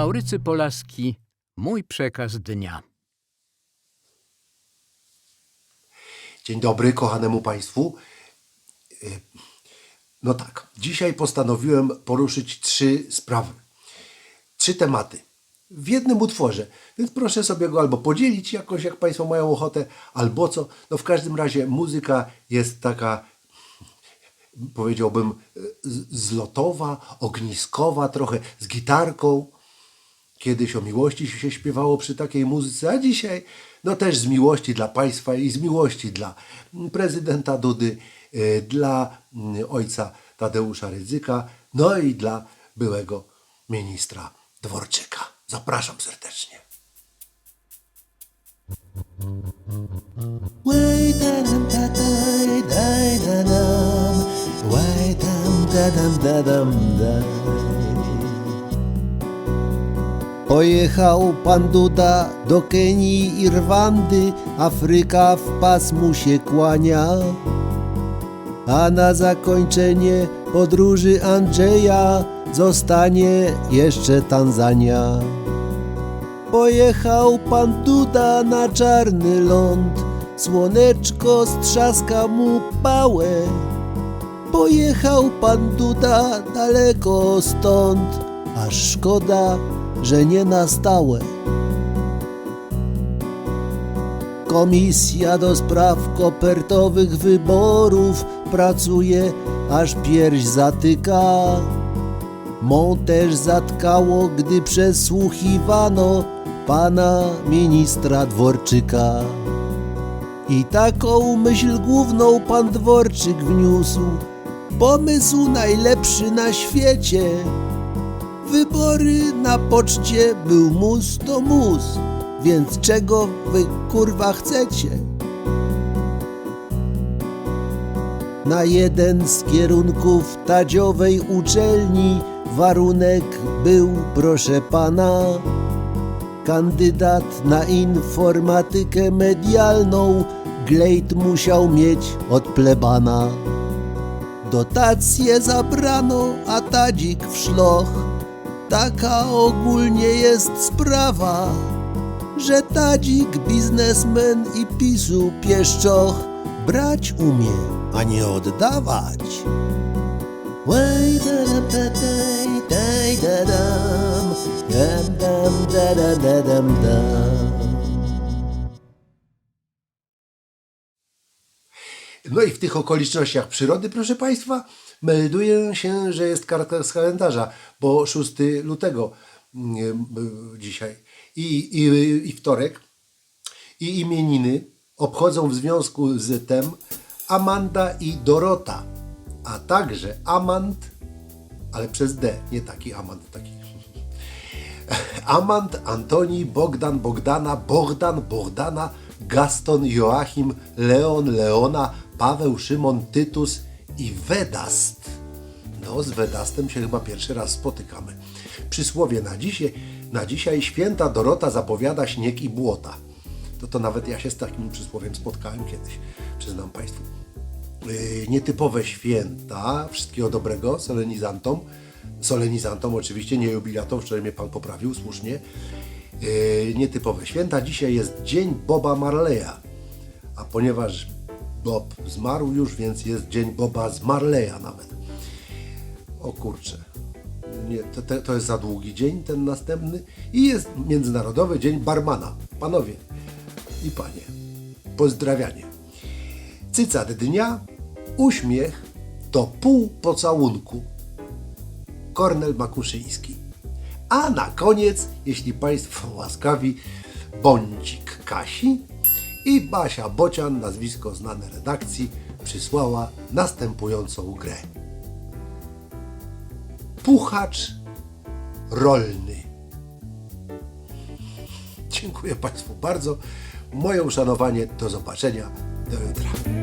Maurycy Polaski, mój przekaz dnia. Dzień dobry kochanemu Państwu. Y, No tak, dzisiaj postanowiłem poruszyć trzy sprawy. Trzy tematy. W jednym utworze. Więc proszę sobie go albo podzielić jakoś, jak Państwo mają ochotę, albo co. No w każdym razie muzyka jest taka, powiedziałbym, zlotowa, ogniskowa, trochę z gitarką. Kiedyś o miłości się śpiewało przy takiej muzyce, a dzisiaj no też z miłości dla państwa i z miłości dla mm, prezydenta Dudy, y, dla mm, ojca Tadeusza Rydzyka, no i dla byłego ministra Dworczyka. Zapraszam serdecznie. Wait Pojechał pan Duda do Kenii i Rwandy. Afryka w pas mu się kłania. A na zakończenie podróży Andrzeja Zostanie jeszcze Tanzania. Pojechał pan Duda na czarny ląd, słoneczko strzaska mu pałę. Pojechał pan Duda daleko stąd, aż szkoda, że nie na stałe. Komisja do spraw kopertowych wyborów pracuje, aż pierś zatyka. Mą też zatkało, gdy przesłuchiwano pana ministra Dworczyka. I taką myśl główną pan Dworczyk wniósł, pomysł najlepszy na świecie. Wybory na poczcie był mus to mus, więc czego wy kurwa chcecie? Na jeden z kierunków tadziowej uczelni warunek był, proszę pana, kandydat na informatykę medialną, glejt musiał mieć od plebana. Dotacje zabrano, a tadzik w szloch. Taka ogólnie jest sprawa, że tadzik biznesmen i pisu pieszczoch brać umie, a nie oddawać. No i w tych okolicznościach przyrody, proszę Państwa, melduje się, że jest karta z kalendarza, bo 6 lutego mm, był dzisiaj. I, i, i wtorek. I imieniny obchodzą w związku z tym Amanda i Dorota, a także Amant, ale przez D, nie taki Amant, taki. Amant, Antoni, Bogdan, Bogdana, Bogdan, Bogdana, Gaston, Joachim, Leon, Leona, Paweł, Szymon, Tytus i Wedast. No, z Wedastem się chyba pierwszy raz spotykamy. Przysłowie na dzisiaj, na dzisiaj święta Dorota zapowiada śnieg i błota. To to nawet ja się z takim przysłowiem spotkałem kiedyś, przyznam Państwu. Yy, nietypowe święta, wszystkiego dobrego solenizantom, solenizantom oczywiście, nie jubilatom, wczoraj mnie Pan poprawił słusznie. Yy, nietypowe święta, dzisiaj jest Dzień Boba Marleya, a ponieważ Bob zmarł już, więc jest Dzień Boba z Marleya nawet. O kurczę, nie, to, to, jest za długi dzień, ten następny. I jest Międzynarodowy Dzień Barmana. Panowie i panie, pozdrawianie. Cycat dnia, uśmiech to pół pocałunku. Kornel Makuszyński. A na koniec, jeśli Państwo łaskawi, bądźik Kasi i Basia Bocian, nazwisko znane redakcji, przysłała następującą grę. Puchacz rolny. Dziękuję Państwu bardzo. Moje uszanowanie. Do zobaczenia. Do jutra.